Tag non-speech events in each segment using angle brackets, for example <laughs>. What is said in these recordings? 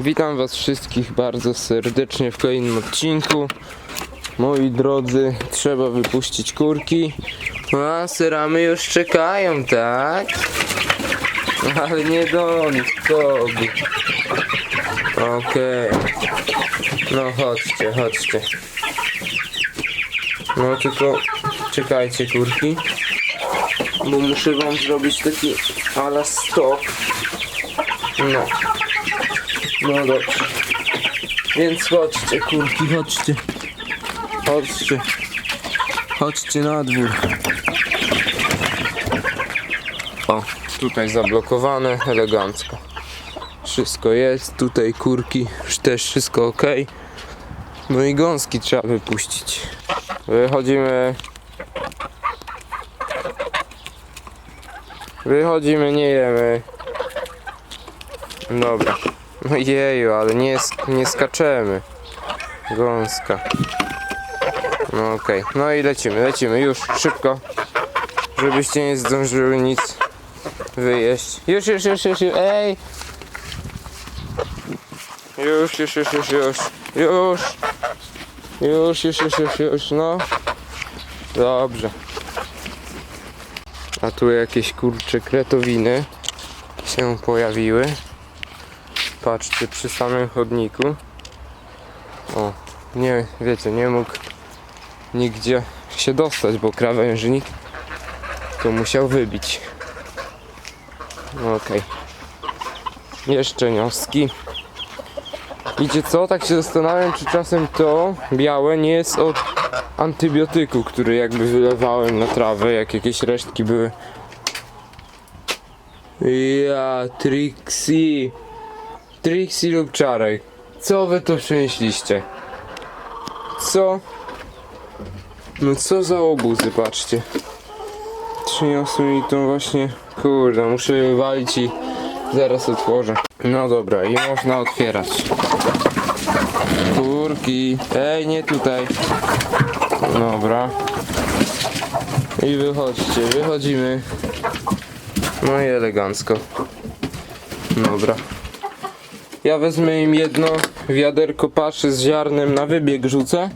Witam was wszystkich bardzo serdecznie w kolejnym odcinku. Moi drodzy, trzeba wypuścić kurki. A seramy już czekają, tak? Ale nie do nich, kogo. Okej. No chodźcie, chodźcie. No tylko czekajcie kurki. Bo muszę wam zrobić taki ala stop. No. No dobrze. Więc chodźcie kurki, chodźcie. Chodźcie. Chodźcie na dwór. O, tutaj zablokowane, elegancko. Wszystko jest, tutaj kurki, już też wszystko ok. No i gąski trzeba wypuścić. Wychodzimy. Wychodzimy, nie jemy. Dobra. Jeju, ale nie, nie skaczemy. Gąska. No okej. No i lecimy, lecimy. Już, szybko. Żebyście nie zdążyły nic wyjeść. Już, już, już, już, już. ej! Już, już, już, już, już. Już. Już, już, już, już, już, no. Dobrze. A tu jakieś kurcze kretowiny się pojawiły. Patrzcie, przy samym chodniku. O, nie, wiecie, nie mógł nigdzie się dostać, bo krawężnik to musiał wybić. No Okej. Jeszcze nioski. Wiecie co, tak się zastanawiam, czy czasem to białe nie jest od antybiotyku, który jakby wylewałem na trawę, jak jakieś resztki były. Ja, Trixie. Trixie lub Czarek. Co wy to przynieśliście? Co? No co za obuzy, patrzcie. Przyniosły mi to właśnie... Kurde, muszę walić i zaraz otworzę. No dobra, i można otwierać. Kurki. Ej, nie tutaj. Dobra. I wychodźcie, wychodzimy. No i elegancko. Dobra. Ja wezmę im jedno wiaderko paszy z ziarnem na wybieg rzucę.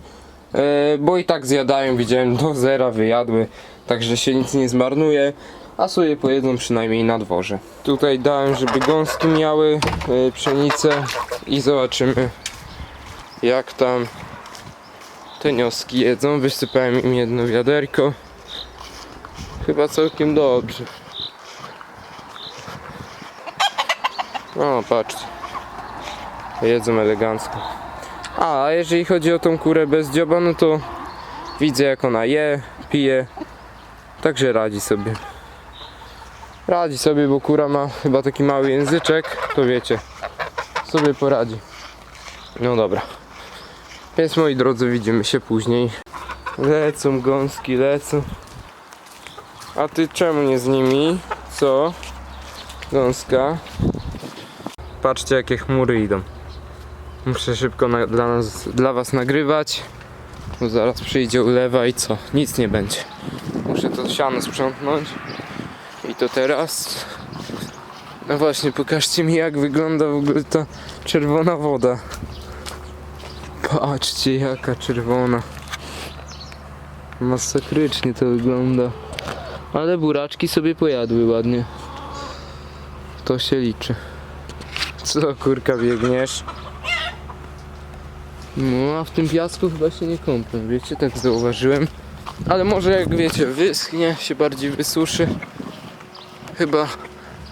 E, bo i tak zjadają, widziałem do zera wyjadły, także się nic nie zmarnuje, a sobie pojedzą przynajmniej na dworze. Tutaj dałem, żeby gąski miały e, pszenicę i zobaczymy jak tam te nioski jedzą. Wysypałem im jedno wiaderko. Chyba całkiem dobrze. O, patrzcie. Jedzą elegancko. A, a jeżeli chodzi o tą kurę bez dzioba, no to widzę jak ona je, pije. Także radzi sobie. Radzi sobie, bo kura ma chyba taki mały języczek, to wiecie. Sobie poradzi. No dobra. Więc moi drodzy, widzimy się później. Lecą gąski, lecą. A ty czemu nie z nimi? Co? Gąska. Patrzcie jakie chmury idą. Muszę szybko na, dla, nas, dla was nagrywać. Bo zaraz przyjdzie ulewa i co? Nic nie będzie. Muszę to siano sprzątnąć. I to teraz. No właśnie, pokażcie mi jak wygląda w ogóle ta czerwona woda. Patrzcie jaka czerwona. Masakrycznie to wygląda. Ale buraczki sobie pojadły ładnie. To się liczy. Co kurka biegniesz? No a w tym piasku chyba się nie kąpię, wiecie, tak zauważyłem. Ale może jak wiecie, wyschnie, się bardziej wysuszy. Chyba,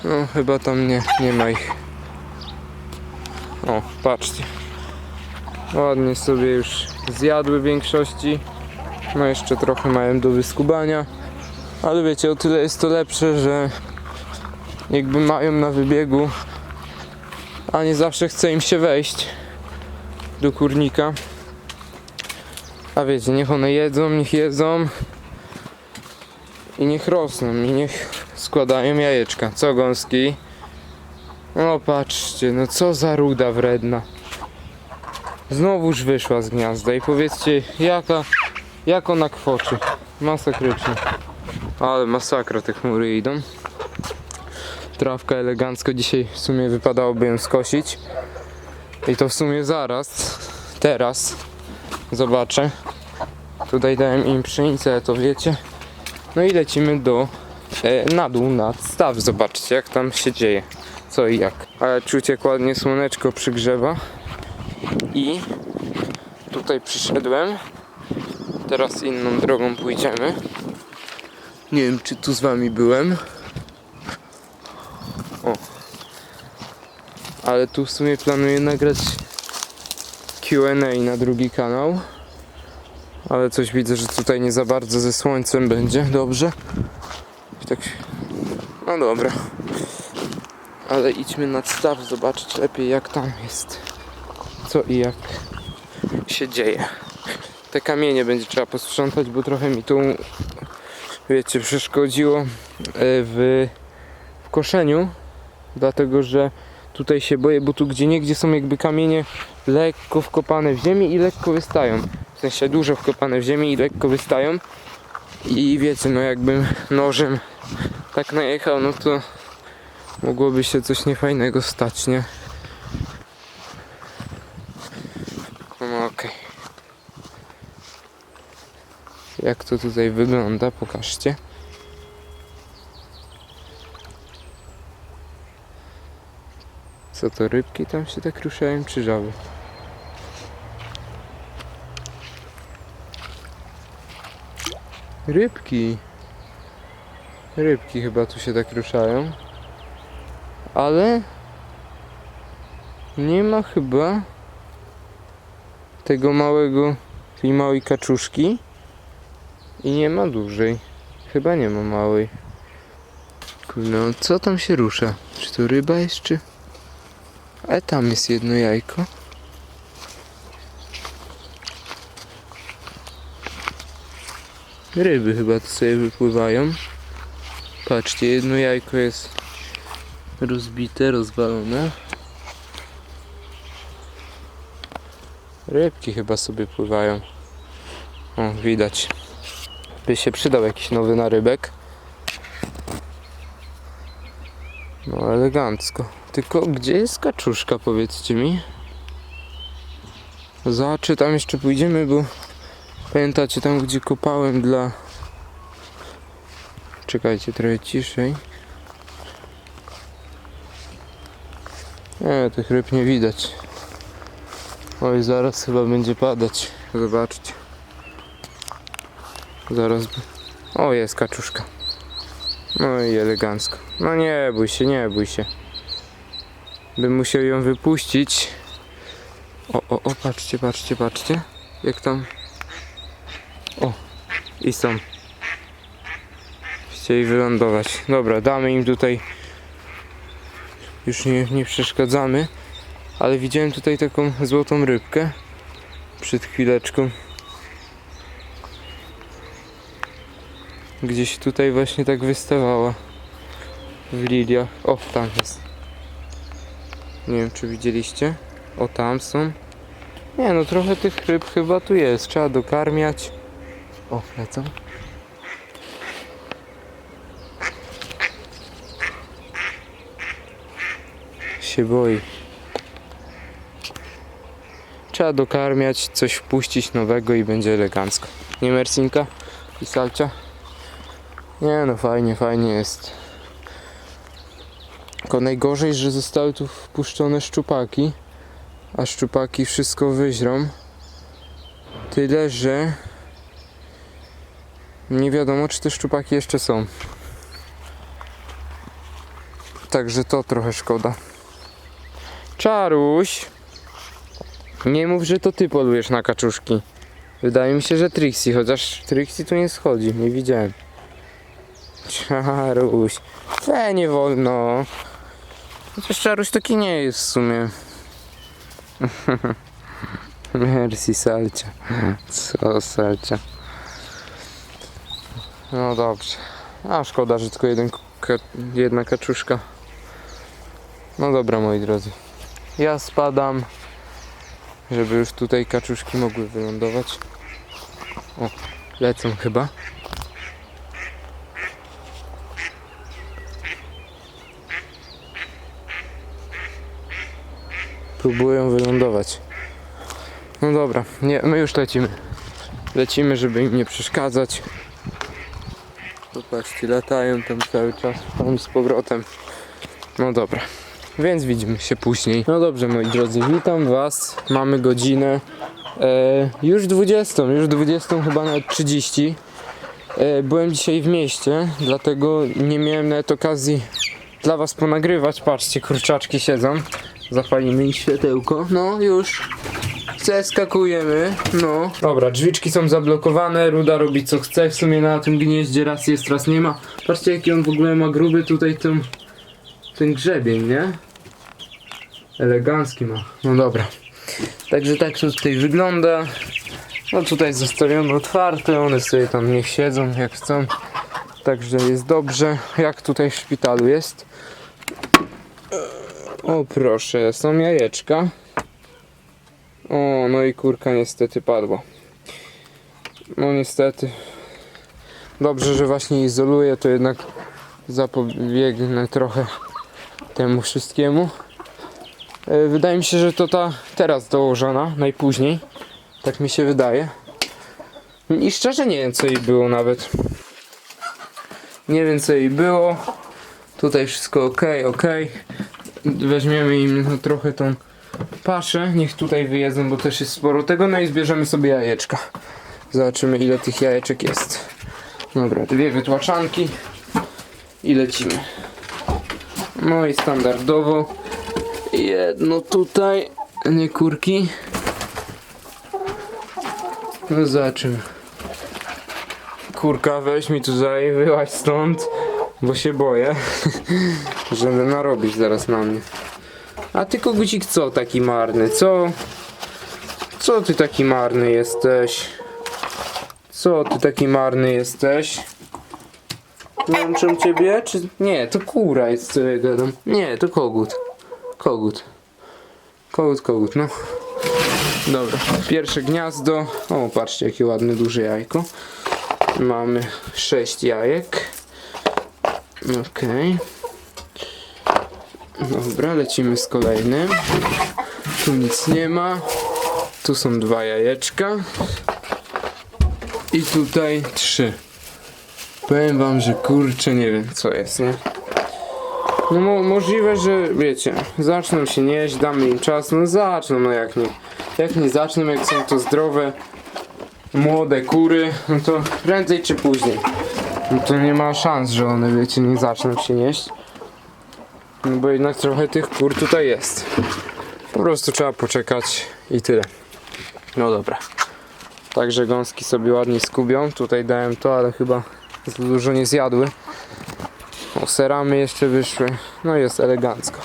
no chyba tam nie, nie ma ich. O, patrzcie. Ładnie sobie już zjadły w większości. No jeszcze trochę mają do wyskubania. Ale wiecie, o tyle jest to lepsze, że jakby mają na wybiegu, a nie zawsze chce im się wejść do kurnika. A wiecie, niech one jedzą, niech jedzą i niech rosną i niech składają jajeczka. Co gąski? O patrzcie, no co za ruda wredna. Znowuż wyszła z gniazda i powiedzcie jaka, jak ona kwoczy. Masakrycznie. Ale masakra te chmury idą. Trawka elegancko dzisiaj w sumie wypadałoby ją skosić. I to w sumie zaraz, teraz zobaczę. Tutaj dałem im pszenicę, to wiecie. No i lecimy do e, na dół, nad staw. Zobaczcie jak tam się dzieje. Co i jak. Ale czuć jak ładnie słoneczko przygrzewa. I tutaj przyszedłem. Teraz inną drogą pójdziemy. Nie wiem czy tu z wami byłem. Ale tu w sumie planuję nagrać Q&A na drugi kanał. Ale coś widzę, że tutaj nie za bardzo ze słońcem będzie. Dobrze. Tak. No dobra. Ale idźmy nad staw zobaczyć lepiej jak tam jest. Co i jak się dzieje. Te kamienie będzie trzeba posprzątać, bo trochę mi tu wiecie, przeszkodziło e, w, w koszeniu. Dlatego, że tutaj się boję, bo tu gdzie niegdzie są jakby kamienie lekko wkopane w ziemi i lekko wystają. W sensie dużo wkopane w ziemi i lekko wystają. I wiecie, no jakbym nożem tak najechał, no to mogłoby się coś niefajnego stać, nie? No okej. Jak to tutaj wygląda? Pokażcie. Co to, rybki tam się tak ruszają, czy żaby? Rybki. Rybki chyba tu się tak ruszają. Ale nie ma chyba tego małego, tej małej kaczuszki i nie ma dużej. Chyba nie ma małej. No, co tam się rusza? Czy to ryba jest, czy... E, tam jest jedno jajko. Ryby chyba tu sobie wypływają. Patrzcie, jedno jajko jest rozbite, rozwalone. Rybki chyba sobie pływają. O, widać. By się przydał jakiś nowy narybek. No elegancko. Tylko gdzie jest kaczuszka, powiedzcie mi? Zobaczę, tam jeszcze pójdziemy, bo pamiętacie tam, gdzie kopałem dla... Czekajcie, trochę ciszej. Nie, tych ryb nie widać. Oj, zaraz chyba będzie padać. Zobaczcie. Zaraz. O, jest kaczuszka. No i elegancko. No nie bój się, nie bój się. Bym musiał ją wypuścić. O, o, o, patrzcie, patrzcie, patrzcie. Jak tam. O, i są. Chcieli wylądować. Dobra, damy im tutaj. Już nie, nie przeszkadzamy. Ale widziałem tutaj taką złotą rybkę. Przed chwileczką. Gdzieś tutaj właśnie tak wystawała. W liliach. O, tam jest. Nie wiem, czy widzieliście. O, tam są. Nie no, trochę tych ryb chyba tu jest. Trzeba dokarmiać. O, lecą. Się boi. Trzeba dokarmiać, coś wpuścić nowego i będzie elegancko. Nie Mercinka i Salcia? Nie no, fajnie, fajnie jest. Tylko najgorzej, że zostały tu wpuszczone szczupaki, a szczupaki wszystko wyźrą. Tyle, że nie wiadomo, czy te szczupaki jeszcze są. Także to trochę szkoda. Czaruś! Nie mów, że to ty polujesz na kaczuszki. Wydaje mi się, że Trixie, chociaż Trixie tu nie schodzi, nie widziałem. Czaruś. We nie wolno. Chociaż Czaruś taki nie jest w sumie. <laughs> Merci Salcia. Co Salcia. No dobrze. A szkoda, że tylko jeden, ka- jedna kaczuszka. No dobra moi drodzy. Ja spadam, żeby już tutaj kaczuszki mogły wylądować. O, lecą chyba. Próbują wylądować. No dobra, nie, my już lecimy. Lecimy, żeby im nie przeszkadzać. Popatrzcie, latają tam cały czas, tam z powrotem. No dobra, więc widzimy się później. No dobrze, moi drodzy, witam was. Mamy godzinę e, już 20, już 20, chyba nawet 30. E, byłem dzisiaj w mieście, dlatego nie miałem nawet okazji dla was ponagrywać. Patrzcie, kurczaczki siedzą. Zapalimy im światełko. No, już. Zeskakujemy. No. Dobra, drzwiczki są zablokowane. Ruda robi co chce. W sumie na tym gnieździe raz jest, raz nie ma. Patrzcie, jaki on w ogóle ma gruby tutaj ten, ten grzebień, nie? Elegancki ma. No dobra. Także tak to tutaj wygląda. No tutaj zostawiono otwarte, one sobie tam niech siedzą jak chcą. Także jest dobrze. Jak tutaj w szpitalu jest? O proszę, są jajeczka. O, no i kurka niestety padła. No niestety. Dobrze, że właśnie izoluję, to jednak zapobiegnę trochę temu wszystkiemu. E, Wydaje mi się, że to ta teraz dołożona, najpóźniej. Tak mi się wydaje. I szczerze nie wiem co jej było nawet. Nie wiem co jej było. Tutaj wszystko ok, ok. Weźmiemy im no, trochę tą paszę. Niech tutaj wyjedzą, bo też jest sporo tego. No i zbierzemy sobie jajeczka. Zobaczymy ile tych jajeczek jest. Dobra, dwie wytłaczanki. I lecimy. No i standardowo jedno tutaj, nie kurki. No zobaczymy. Kurka, weź mi tutaj, wyłaź stąd, bo się boję, <laughs> żeby narobić zaraz na mnie. A ty kogucik co taki marny, co? Co ty taki marny jesteś? Co ty taki marny jesteś? Męczą ciebie, czy... Nie, to kura jest, co ja gadam. Nie, to kogut. Kogut. Kogut, kogut, no. Dobra, pierwsze gniazdo. O, patrzcie, jakie ładne, duże jajko. Mamy 6 jajek. Okej. Dobra, lecimy z kolejnym. Tu nic nie ma. Tu są dwa jajeczka. I tutaj trzy. Powiem wam, że kurczę nie wiem co jest, nie? No mo możliwe, że wiecie, zaczną się nieść, damy im czas, no zaczną, no jak nie. Jak nie zaczną, jak są to zdrowe, młode kury, no to prędzej czy później. No to nie ma szans, że one, wiecie, nie zaczną się nieść. No bo jednak trochę tych kur tutaj jest. Po prostu trzeba poczekać i tyle. No dobra. Także gąski sobie ładnie skubią. Tutaj dałem to, ale chyba za dużo nie zjadły. O, jeszcze wyszły. No jest elegancko.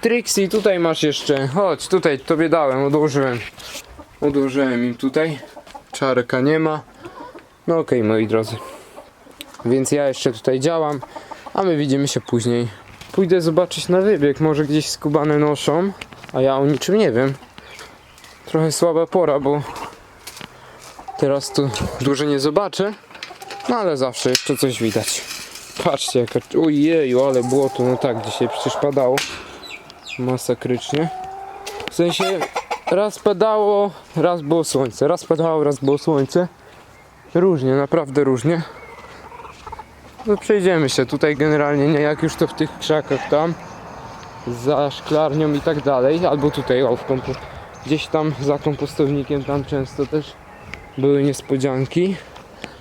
Trixie, tutaj masz jeszcze. Chodź, tutaj tobie dałem, odłożyłem. Odłożyłem im tutaj. Czarka nie ma. No okej, moi drodzy. Więc ja jeszcze tutaj działam, a my widzimy się później. Pójdę zobaczyć na wybieg, może gdzieś skubane noszą, a ja o niczym nie wiem. Trochę słaba pora, bo teraz tu dużo nie zobaczę, no ale zawsze jeszcze coś widać. Patrzcie jaka... Ojeju, ale błoto, no tak, dzisiaj przecież padało. Masakrycznie. W sensie raz padało, raz było słońce. Raz padało, raz było słońce. Różnie, naprawdę różnie. No przejdziemy się tutaj generalnie, nie jak już to w tych krzakach tam. Za szklarnią i tak dalej. Albo tutaj, o, w kompo... gdzieś tam za kompostownikiem, tam często też były niespodzianki.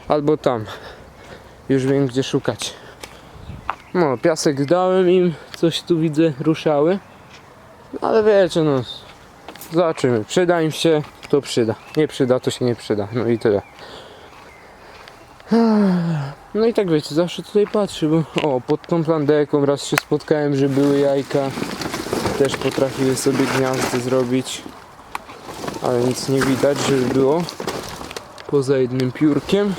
Albo tam. Już wiem gdzie szukać. No, piasek dałem im, coś tu widzę, ruszały. No, ale wiecie, no, zobaczymy. Przyda im się, to przyda. Nie przyda, to się nie przyda. No i tyle. No i tak wiecie, zawsze tutaj patrzę, bo o, pod tą plandeką raz się spotkałem, że były jajka. Też potrafiły sobie gniazdy zrobić. Ale nic nie widać, żeby było. Poza jednym piórkiem.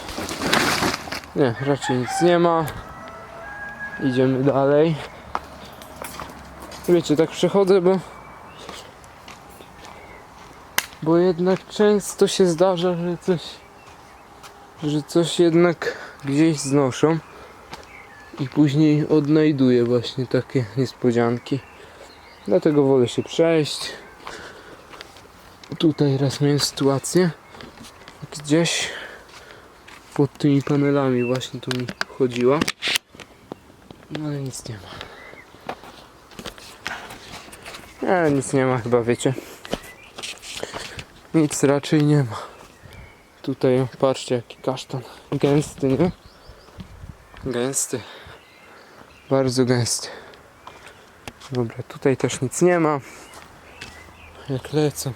Nie, raczej nic nie ma. Idziemy dalej. Wiecie, tak przechodzę, bo bo jednak często się zdarza, że coś że coś jednak gdzieś znoszą i później odnajduję właśnie takie niespodzianki. Dlatego wolę się przejść. Tutaj raz miałem sytuację. Gdzieś pod tymi panelami właśnie tu mi chodziła. No ale nic nie ma. Nie, nic nie ma chyba, wiecie. Nic raczej nie ma. Tutaj, patrzcie jaki kasztan. Gęsty, nie? Gęsty. Bardzo gęsty. Dobra, tutaj też nic nie ma. Jak lecą.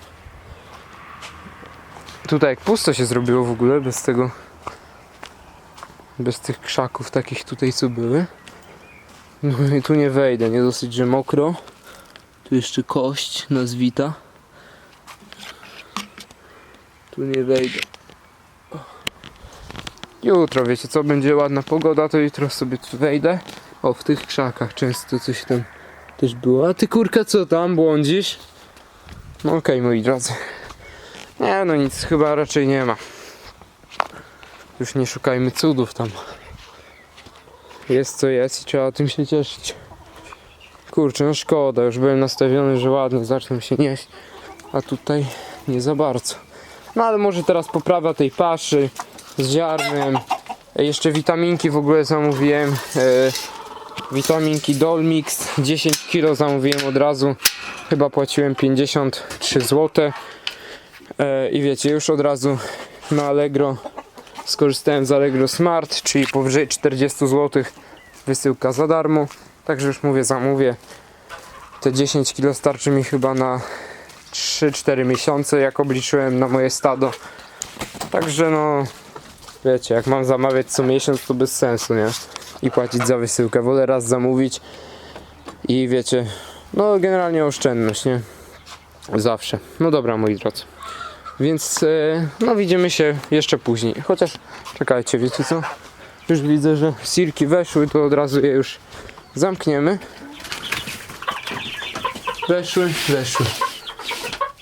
Tutaj jak pusto się zrobiło w ogóle, bez tego... Bez tych krzaków takich tutaj co były. No i tu nie wejdę, nie dosyć, że mokro. Tu jeszcze kość nazwita. Tu nie wejdę. Jutro, wiecie co, będzie ładna pogoda, to jutro sobie tu wejdę. O, w tych krzakach często coś tam też było. A ty kurka co tam, błądzisz? No okej, moi drodzy. Nie no nic, chyba raczej nie ma. Już nie szukajmy cudów tam. Jest co jest i trzeba tym się cieszyć. Kurczę, no szkoda, już byłem nastawiony, że ładnie zaczną się nieść, a tutaj nie za bardzo. No ale może teraz poprawa tej paszy z ziarnem. Jeszcze witaminki w ogóle zamówiłem. E, witaminki Dolmix 10 kg zamówiłem od razu. Chyba płaciłem 53 zł. E, I wiecie, już od razu na Allegro skorzystałem z Allegro Smart, czyli powyżej 40 zł wysyłka za darmo. Także już mówię, zamówię. Te 10 kg starczy mi chyba na 3-4 miesiące, jak obliczyłem na moje stado. Także no, wiecie, jak mam zamawiać co miesiąc, to bez sensu, nie? I płacić za wysyłkę. Wolę raz zamówić i wiecie, no generalnie oszczędność, nie? Zawsze. No dobra, moi drodzy. Więc, e, no widzimy się jeszcze później. Chociaż, czekajcie, wiecie co? Już widzę, że sirki weszły, to od razu je już zamkniemy. Weszły, weszły.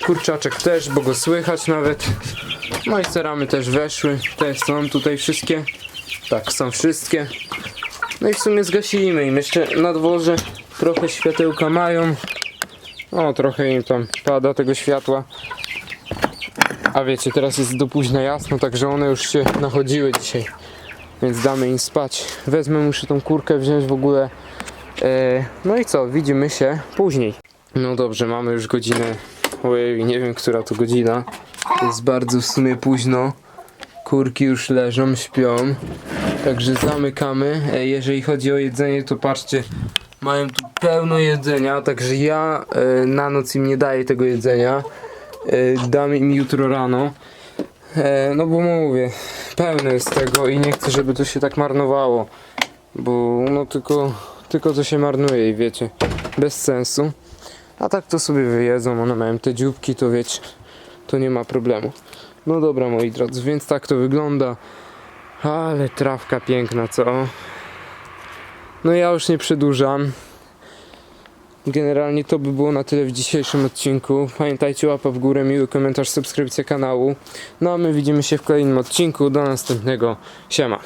Kurczaczek też, bo go słychać nawet. No i ceramy też weszły. Też są tutaj wszystkie. Tak, są wszystkie. No i w sumie zgasimy im. Jeszcze na dworze trochę światełka mają. O, trochę im tam pada tego światła. A wiecie, teraz jest do późna jasno, także one już się nachodziły dzisiaj. Więc damy im spać. Wezmę, muszę tą kurkę wziąć w ogóle. E, no i co, widzimy się później. No dobrze, mamy już godzinę. Ojej, nie wiem, która to godzina. Jest bardzo w sumie późno. Kurki już leżą, śpią. Także zamykamy. E, jeżeli chodzi o jedzenie, to patrzcie, mają tu pełno jedzenia, także ja e, na noc im nie daję tego jedzenia. E, dam im jutro rano. No bo mówię, pełno jest tego i nie chcę, żeby to się tak marnowało. Bo no tylko, tylko to się marnuje i wiecie, bez sensu. A tak to sobie wyjedzą, one mają te dzióbki, to wiecie, to nie ma problemu. No dobra moi drodzy, więc tak to wygląda. Ale trawka piękna, co? No ja już nie przedłużam. Generalnie to by było na tyle w dzisiejszym odcinku. Pamiętajcie łapa w górę, miły komentarz, subskrypcja kanału. No a my widzimy się w kolejnym odcinku. Do następnego. Siema.